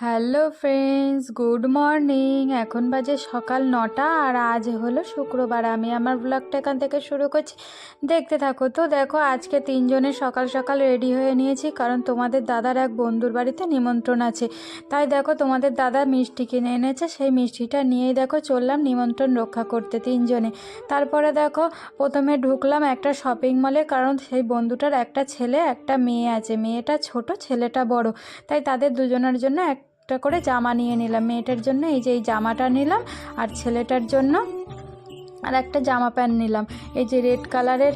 Hello friends, good morning. এখন বাজে সকাল নটা আর আজ হলো শুক্রবার। আমি আমার ব্লগটা এখান থেকে শুরু করছি। দেখতে থাকো তো, দেখো আজকে তিনজনে সকাল সকাল রেডি হয়ে নিয়েছি, কারণ তোমাদের দাদার এক বন্ধুর বাড়িতে নিমন্ত্রণ আছে। তাই দেখো তোমাদের দাদা মিষ্টি কিনে এনেছে, সেই মিষ্টিটা নিয়েই দেখো চললাম নিমন্ত্রণ রক্ষা করতে তিনজনে। তারপরে দেখো প্রথমে ঢুকলাম একটা শপিং মলে, কারণ সেই বন্ধুটার একটা ছেলে, একটা মেয়ে আছে। মেয়েটা ছোট, ছেলেটা বড়। তাই তাদের দুজনের জন্য একটা করে জামা নিয়ে নিলাম। মেয়েটার জন্য এই যে এই জামাটা নিলাম আর ছেলেটার জন্য আর একটা জামা প্যান্ট নিলাম। এই যে রেড কালারের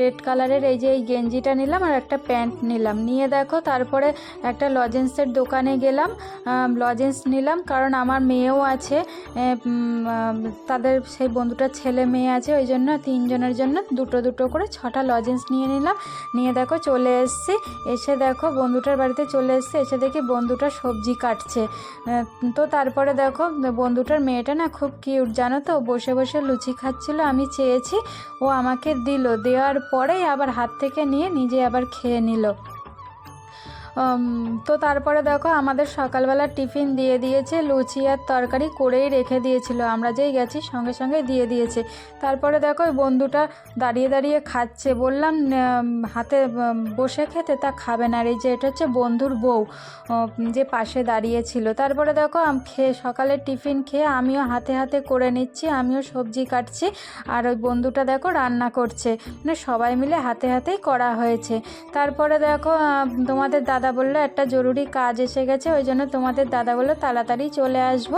রেড কালারের এই যে এই গেঞ্জিটা নিলাম আর একটা প্যান্ট নিলাম। নিয়ে দেখো, তারপরে একটা লজেন্সের দোকানে গেলাম। লজেন্স নিলাম কারণ আমার মেয়েও আছে। তাদের সেই বন্ধুটার ছেলে মেয়ে আছে, ওই জন্য তিনজনের জন্য দুটো দুটো করে ছটা লজেন্স নিয়ে নিলাম। নিয়ে দেখো চলে এসেছি। এসে দেখো বন্ধুটার বাড়িতে চলে এসেছি। এসে দেখি বন্ধুটা সবজি কাটছে। তো তারপরে দেখো বন্ধুটার মেয়েটা না খুব কিউট জানো তো? বসে বসে লুচি খাচ্ছিল, আমি চেয়েছি, ও আমাকে দিল। দেওয়ার পরেই আবার হাত থেকে নিয়ে নিজে আবার খেয়ে নিল। তো তারপরে দেখো আমাদের সকালবেলা টিফিন দিয়ে দিয়েছে, লুচি আর তরকারি করেই রেখে দিয়েছিল। আমরা যেই গেছি সঙ্গে সঙ্গে দিয়ে দিয়েছে। তারপরে দেখো ওই বন্ধুটা দাঁড়িয়ে দাঁড়িয়ে খাচ্ছে। বললাম হাতে বসে খেতে তা খাবে না এই যে এটা হচ্ছে বন্ধুর বউ যে পাশে দাঁড়িয়েছিল। তারপরে দেখো খেয়ে সকালে টিফিন খেয়ে আমিও হাতে হাতে করে নিচ্ছি, আমিও সবজি কাটছি, আর ওই বন্ধুটা দেখো রান্না করছে। মানে সবাই মিলে হাতে হাতেই করা হয়েছে। তারপরে দেখো তোমাদের দাদা বলল, একটা জরুরি কাজ এসে গেছে, ওই জন্য তোমাদের দাদা বলল তাড়াতাড়ি চলে আসব।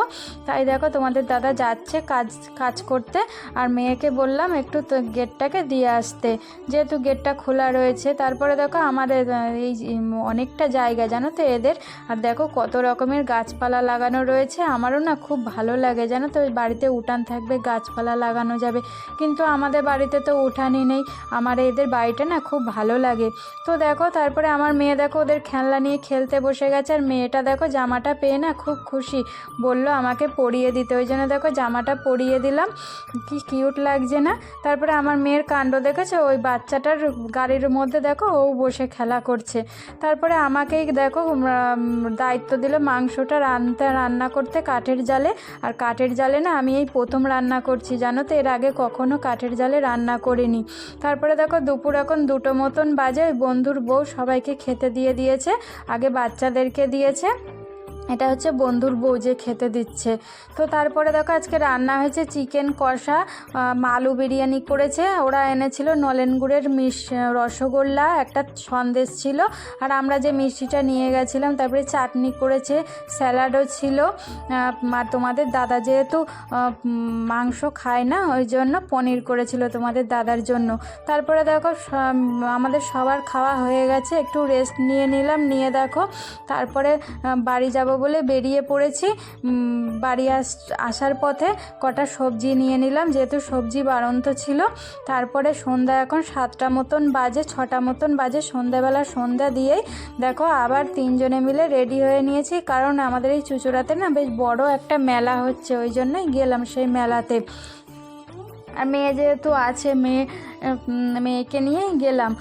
তাই দেখো তোমাদের দাদা যাচ্ছে কাজ কাজ করতে, আর মেয়েকে বললাম একটু গেটটাকে দিয়ে আসতে। যেহেতু গেটটা খোলা রয়েছে, তারপরে দেখো আমাদের এই অনেকটা জায়গা, জানো তো এদের? আর দেখো কত রকমের গাছপালা লাগানো রয়েছে, আমারও না খুব ভালো লাগে, জানো তো? বাড়িতে উঠান থাকবে, গাছপালা লাগানো যাবে। কিন্তু আমাদের বাড়িতে তো উঠানই নেই, আমার এদের বাড়িটা না খুব ভালো লাগে। তো দেখো, তারপরে আমার মেয়ে দেখো ওদের খেলনা নিয়ে খেলতে বসে গেছে আর মেয়েটা দেখো জামাটা পেয়ে না খুব খুশি। বলল আমাকে পরিয়ে দিতে। ওই জন্য দেখো জামাটা পরিয়ে দিলাম। কি কিউট লাগছে না? তারপরে আমার মেয়ের কাণ্ড দেখেছ? ওই বাচ্চাটার গাড়ির মধ্যে দেখো ও বসে খেলা করছে। তারপরে আমাকেই দেখো দায়িত্ব দিল মাংসটা রানতে, রান্না করতে কাঠের জালে। আর কাঠের জালে না আমি এই প্রথম রান্না করছি, জানো তো? এর আগে কখনো কাঠের জালে রান্না করিনি। তারপরে দেখো দুপুর এখন দুটো মতন বাজে। ওই বন্ধুর বউ সবাইকে খেতে দিয়ে দিয়েছে। আগে বাচ্চাদেরকে দিয়েছে। এটা হচ্ছে বন্ধুর বউ যে খেতে দিচ্ছে। তো তারপরে দেখো আজকে রান্না হয়েছে চিকেন কষা আলু বিরিয়ানি করেছে। ওরা এনেছিল নলেন গুড়ের মিশ রসগোল্লা, একটা সন্দেশ ছিল। আর আমরা যে মিষ্টিটা নিয়ে গেছিলাম, তারপরে চাটনি করেছে, স্যালাডও ছিল। আর তোমাদের দাদা যেহেতু মাংস খায় না, ওই জন্য পনির করেছিল তোমাদের দাদার জন্য। তারপরে দেখো আমাদের সবার খাওয়া হয়ে গেছে। একটু রেস্ট নিয়ে নিলাম, নিয়ে দেখো। তারপরে বাড়ি যাব বলে বেরিয়ে পড়েছি। বাড়ি আস, আসার পথে কটা সবজি নিয়ে নিলাম। যেহেতু সবজি বাড়ন্ত ছিল, তারপরে সন্ধ্যা এখন সাতটা মতন বাজে, ছটা মতন বাজে। সন্ধ্যাবেলা সন্ধ্যা দিয়েই দেখো আবার তিনজনে মিলে রেডি হয়ে নিয়েছি। কারণ আমাদের এই চুচুড়াতে না বেশ বড় একটা মেলা হচ্ছে, ওই জন্যই গেলাম সেই মেলাতে। আর মেয়ে যেহেতু আছে, মেয়ে মেয়েকে নিয়েই গেলাম।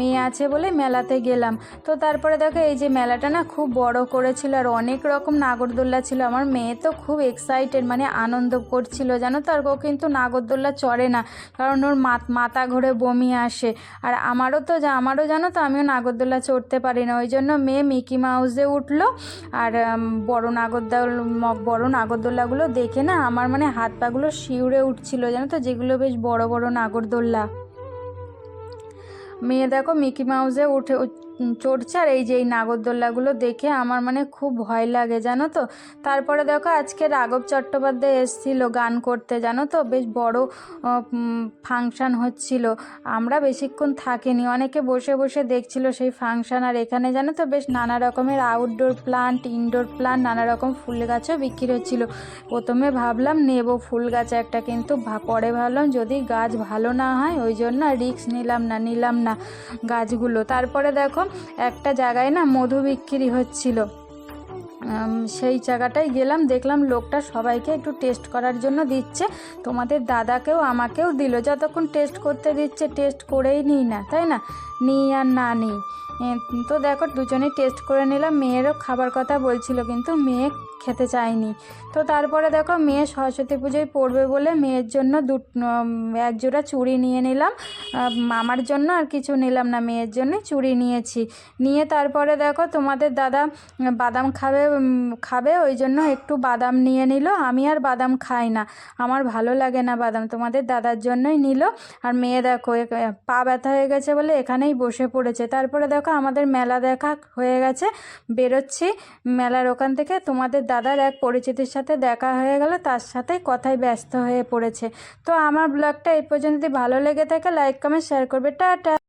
মেয়ে আছে বলে মেলাতে গেলাম। তো তারপরে দেখো এই যে মেলাটা না খুব বড় করেছিল আর অনেক রকম নাগরদোল্লা ছিল। আমার মেয়ে তো খুব এক্সাইটেড মানে আনন্দ করছিল, জানো তো? আর ও কিন্তু নাগরদোল্লা চড়ে না, কারণ ওর মাথা ঘুরে বমি আসে। আর আমারও তো আমারও জানো তো, আমিও নাগরদোল্লা চড়তে পারি না। ওই জন্য মেয়ে মিকি মাউসে উঠল আর বড় নাগরদোল বড় নাগরদোল্লাগুলো দেখে না আমার মানে হাত পাগুলো শিউরে উঠছিল, জানো তো? যেগুলো বেশ বড় বড় নাগরদোল্লা মেয়ে দেখো মিকি মাউসে উঠে চড়ছে। আর এই যে এই নাগরদোল্লাগুলো দেখে আমার মানে খুব ভয় লাগে, জানো তো? তারপরে দেখো, আজকে রাঘব চট্টোপাধ্যায় এসেছিল গান করতে, জানো তো? বেশ বড় ফাংশান হচ্ছিল। আমরা বেশিক্ষণ থাকিনি। অনেকে বসে বসে দেখছিল সেই ফাংশান। আর এখানে জানো তো, বেশ নানা রকমের আউটডোর প্লান্ট ইনডোর প্লান্ট নানা রকম ফুল গাছও বিক্রি হচ্ছিল। প্রথমে ভাবলাম, নেব ফুল গাছ একটা, কিন্তু পরে ভাবলাম, যদি গাছ ভালো না হয়, ওই জন্য রিক্স নিলাম না নিলাম না গাছগুলো। তারপরে দেখো একটা জায়গায় না মধু বিক্রি হচ্ছিল। সেই জায়গাটায় গেলাম, দেখলাম লোকটা সবাইকে একটু টেস্ট করার জন্য দিচ্ছে। তোমাদের দাদাকেও আমাকেও দিল, যতক্ষণ টেস্ট করতে দিচ্ছে টেস্ট করেই নিই না, তাই না? নিই আর না নিই তো দেখো দুজনেই টেস্ট করে নিলাম। মেয়েরও খাবার কথা বলছিল, কিন্তু মেয়ে খেতে চায়নি। তো তারপরে দেখো, মেয়ে সরস্বতী পুজোয় পড়বে বলে মেয়ের জন্য দু এক জোড়া চুড়ি নিয়ে নিলাম। আমার জন্য আর কিছু নিলাম না, মেয়ের জন্য চুড়ি নিয়েছি। নিয়ে তারপরে দেখো, তোমাদের দাদা বাদাম খাবে খাবে, ওই জন্য একটু বাদাম নিয়ে নিল। আমি আর বাদাম খাই না। আমার ভালো লাগে না বাদাম। তোমাদের দাদার জন্যই নিল। আর মেয়ে দেখো পা ব্যথা হয়ে গেছে বলে এখানেই বসে পড়েছে। তারপরে দেখো আমাদের মেলা দেখা হয়ে গেছে। বেরোচ্ছি। মেলার ওখান থেকে তোমাদের দাদার এক পরিচিতির সাথে দেখা হয়ে গেল। তার সাথে কথায় ব্যস্ত হয়ে পড়েছে। তো আমার ব্লগটা এই পর্যন্ত। ভালো লেগে থাকে লাইক কমেন্ট শেয়ার করবে। টাটা!